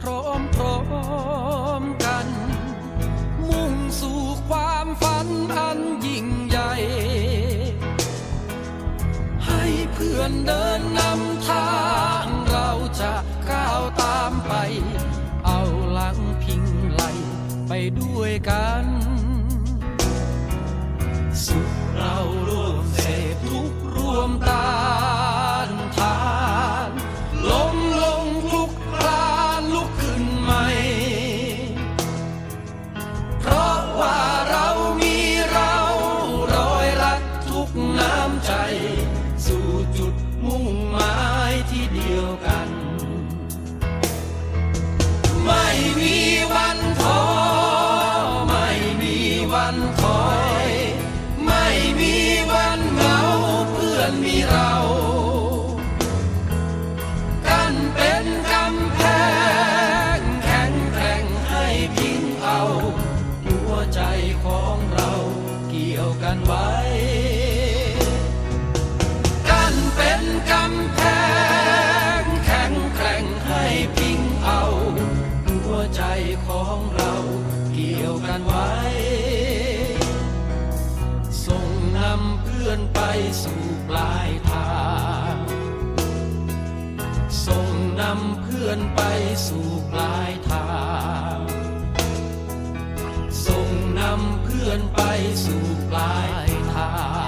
พร้อมพร้อมกัน มุ่งสู่ความฝันอันยิ่งใหญ่ ให้เพื่อนเดินนำทางเราจะก้าวตามไป เอาหลังพิงไหลไปด้วยกัน สุขเราร่วมเสพทุกร่วมตา มีวันคอย ไม่มีวันเหงาเพื่อนมีเรากันเป็นกำแพงแข็งแกร่งให้พิงเอาหัวใจของเราเกี่ยวกันไว้ สู่ปลายทางส่งนำเพื่อนไปสู่ปลายทางส่งนำเพื่อนไปสู่ปลายทาง